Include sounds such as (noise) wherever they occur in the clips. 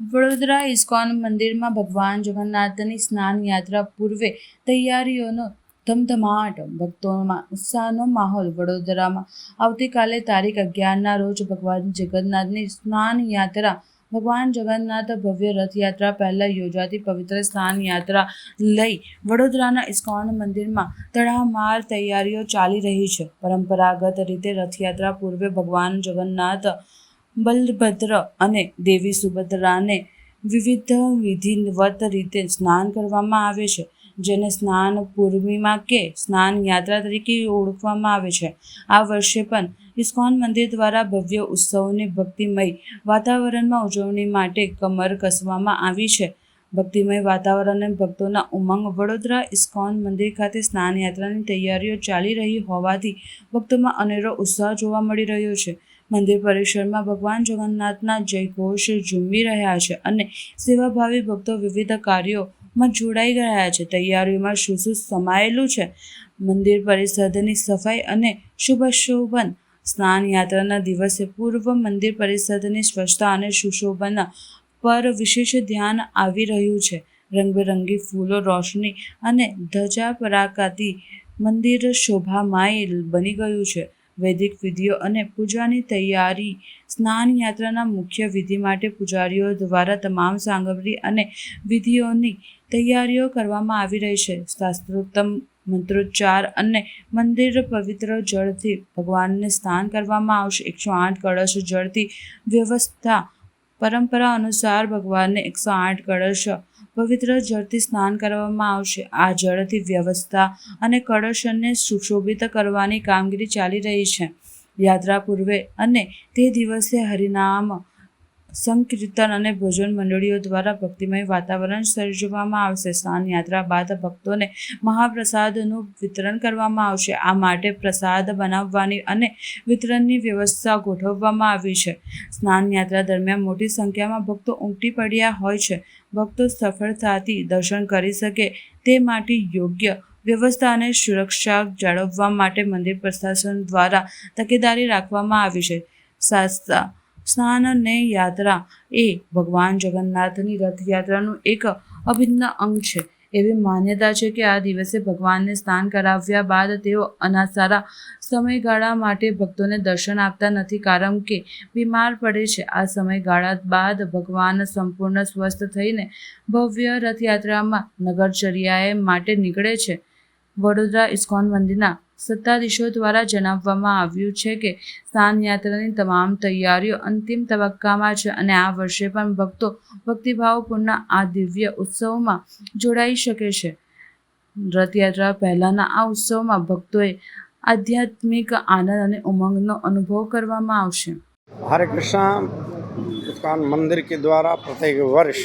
Vadodara ISKCON મંદિરમાં ભગવાન જગન્નાથની સ્નાન યાત્રા પૂર્વે તૈયારીઓનો ધમધમાટ, ભક્તોમાં ઉત્સાહનો માહોલ વડોદરામાં. આવતીકાલે તારીખ અગિયારના રોજ ભગવાન જગન્નાથની સ્નાન યાત્રા, ભગવાન જગન્નાથ ભવ્ય રથયાત્રા પહેલાં યોજાતી પવિત્ર સ્નાન યાત્રા લઈ વડોદરાના ઇસ્કોન મંદિરમાં તડામાર તૈયારીઓ ચાલી રહી છે. પરંપરાગત રીતે રથયાત્રા પૂર્વે ભગવાન જગન્નાથ બલભદ્ર અને દેવી સુભદ્રાને વિવિધ વિધિવત રીતે સ્નાન કરવામાં આવે છે, જેને સ્નાન પૂર્ણિમા કે સ્નાન યાત્રા તરીકે ઓળખવામાં આવે છે. આ વર્ષે પણ ઇસ્કોન મંદિર દ્વારા ભવ્ય ઉત્સવની ભક્તિમય વાતાવરણમાં ઉજવણી માટે કમર કસવામાં આવી છે. ભક્તિમય વાતાવરણ અને ભક્તોના ઉમંગ વડોદરા ઇસ્કોન મંદિર ખાતે સ્નાન યાત્રાની તૈયારીઓ ચાલી રહી હોવાથી ભક્તોમાં અનેરો ઉત્સાહ જોવા મળી રહ્યો છે. મંદિર પરિસરમાં ભગવાન જગન્નાથના જયઘોષ ઝૂમી રહ્યા છે અને સેવાભાવી ભક્તો વિવિધ કાર્યોમાં જોડાઈ રહ્યા છે. તૈયારીઓમાં શું સમાયેલું છે? મંદિર પરિસરની સફાઈ અને શુભશોભન. સ્નાન યાત્રાના દિવસે પૂર્વ મંદિર પરિસરની સ્વચ્છતા અને સુશોભન પર વિશેષ ધ્યાન આવી રહ્યું છે. રંગબેરંગી ફૂલો, રોશની અને ધજા પરાકાથી મંદિર શોભામાય બની ગયું છે. વૈદિક વિધિઓ અને પૂજાની તૈયારી. સ્નાન યાત્રાના મુખ્ય વિધિ માટે પૂજારીઓ દ્વારા તમામ સામગ્રી અને વિધિઓની તૈયારીઓ કરવામાં આવી રહી છે. શાસ્ત્રોત્તમ મંત્રોચ્ચાર અને મંદિર પવિત્ર જળથી ભગવાનને સ્નાન કરવામાં આવશે. એકસો આઠ કળશ જળથી વ્યવસ્થા. પરંપરા અનુસાર ભગવાનને એકસો આઠ કળશ પવિત્ર જળથી સ્નાન કરવામાં આવશે. આ જળથી વ્યવસ્થા અને કળશને સુશોભિત કરવાની કામગીરી ચાલી રહી છે. યાત્રા પૂર્વે અને તે દિવસે હરિનામ, સંકીર્તન અને ભોજન મંડળીઓ દ્વારા ભક્તિમય વાતાવરણ સર્જવામાં આવશે. સ્નાન યાત્રા બાદ ભક્તોને મહાપ્રસાદનું વિતરણ કરવામાં આવશે. આ માટે પ્રસાદ બનાવવાની અને વિતરણની વ્યવસ્થા ગોઠવવામાં આવી છે. સ્નાન યાત્રા દરમિયાન મોટી સંખ્યામાં ભક્તો ઉમટી પડ્યા હોય છે. ભક્તો સફળતાથી દર્શન કરી શકે તે માટે યોગ્ય વ્યવસ્થા અને સુરક્ષા જાળવવા માટે મંદિર પ્રશાસન દ્વારા તકેદારી રાખવામાં આવી છે. શાસ્ત્રા સ્નાન અને યાત્રા એ ભગવાન જગન્નાથની રથયાત્રાનું એક અભિન્ન અંગ છે. એવી માન્યતા છે કે આ દિવસે ભગવાનને સ્નાન કરાવ્યા બાદ તેઓ અનાસારા સમયગાળા માટે ભક્તોને દર્શન આપતા નથી કારણ કે બીમાર પડે છે. આ સમયગાળા બાદ ભગવાન સંપૂર્ણ સ્વસ્થ થઈને ભવ્ય રથયાત્રામાં નગરચર્યાએ માટે નીકળે છે. વડોદરા ઇસ્કોન મંદિરના સત્તાધીશો દ્વારા જણાવવામાં આવ્યું છે કે સ્નાન યાત્રાની તમામ તૈયારીઓ અંતિમ તબક્કામાં છે અને આ વર્ષે પણ ભક્તો ભક્તિભાવપૂર્ણ આ દિવ્ય ઉત્સવમાં જોડાઈ શકે છે રથયાત્રા પહેલાંના આ ઉત્સવમાં ભક્તોએ આધ્યાત્મિક આનંદ અને ઉમંગનો અનુભવ કરવામાં આવશે हरे कृष्णा इस्कॉन मंदिर के द्वारा प्रत्येक वर्ष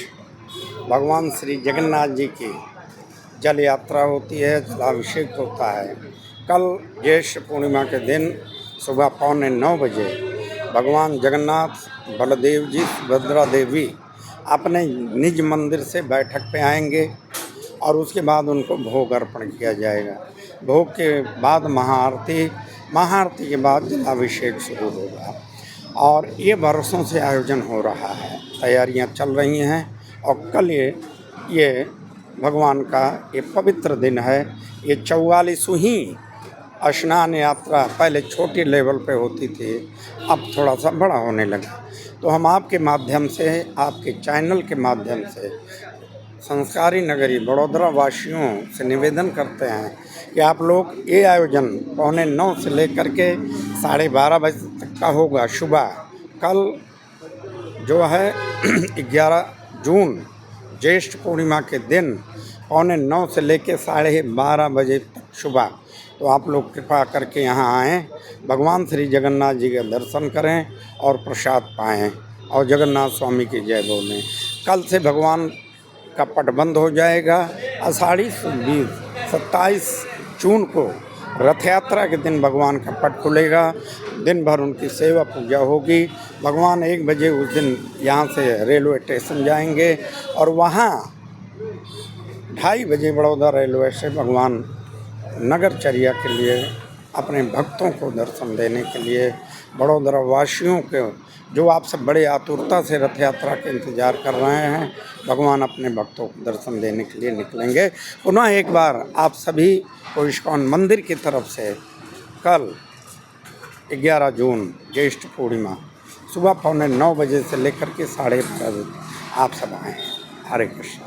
भगवान श्री जगन्नाथ जी की जल यात्रा होती है जलाभिषेक होता है कल ज्येष्ठ पूर्णिमा के दिन सुबह पौने नौ बजे भगवान जगन्नाथ, बलदेव जी, सुभद्रा देवी अपने निज मंदिर से बैठक पे आएँगे और उसके बाद उनको भोग अर्पण किया जाएगा। भोग के बाद महाआरती महाआरती के बाद जलाभिषेक शुरू होगा और ये बरसों से आयोजन हो रहा है। तैयारियाँ चल रही हैं और कल ये ये भगवान का ये पवित्र दिन है। ये चौवालीसवीं स्नान यात्रा पहले छोटी लेवल पे होती थी, अब थोड़ा सा बड़ा होने लगा। तो हम आपके माध्यम से, आपके चैनल के माध्यम से संस्कारी नगरी बड़ोदरा वासियों से निवेदन करते हैं कि आप लोग ये आयोजन पौने नौ से लेकर के साढ़े बारह बजे तक का होगा। सुबह कल जो है (clears throat) ग्यारह जून, ज्येष्ठ पूर्णिमा के दिन पौने नौ से लेकर साढ़े बारह बजे तक सुबह तो आप लोग कृपा करके यहाँ आएँ, भगवान श्री जगन्नाथ जी का दर्शन करें और प्रसाद पाएँ। और जगन्नाथ स्वामी की जय बोलें। कल से भगवान का पट बंद हो जाएगा। आषाढ़ी बीस सत्ताईस जून को रथ यात्रा के दिन भगवान का पट खुलेगा। दिन भर उनकी सेवा पूजा होगी। भगवान एक बजे उस दिन यहाँ से रेलवे स्टेशन जाएँगे और वहाँ ढाई बजे बड़ौदा रेलवे से भगवान नगरचर्या के लिए, अपने भक्तों को दर्शन देने के लिए, बड़ोदरा वासियों के, जो आप सब बड़े आतुरता से रथ यात्रा के इंतज़ार कर रहे हैं, भगवान अपने भक्तों को दर्शन देने के लिए निकलेंगे। पुनः एक बार आप सभी को इस्कॉन मंदिर की तरफ़ से कल 11 जून, ज्येष्ठ पूर्णिमा, सुबह पौने नौ बजे से लेकर के साढ़े बारह बजे आप सब आए हरे कृष्ण।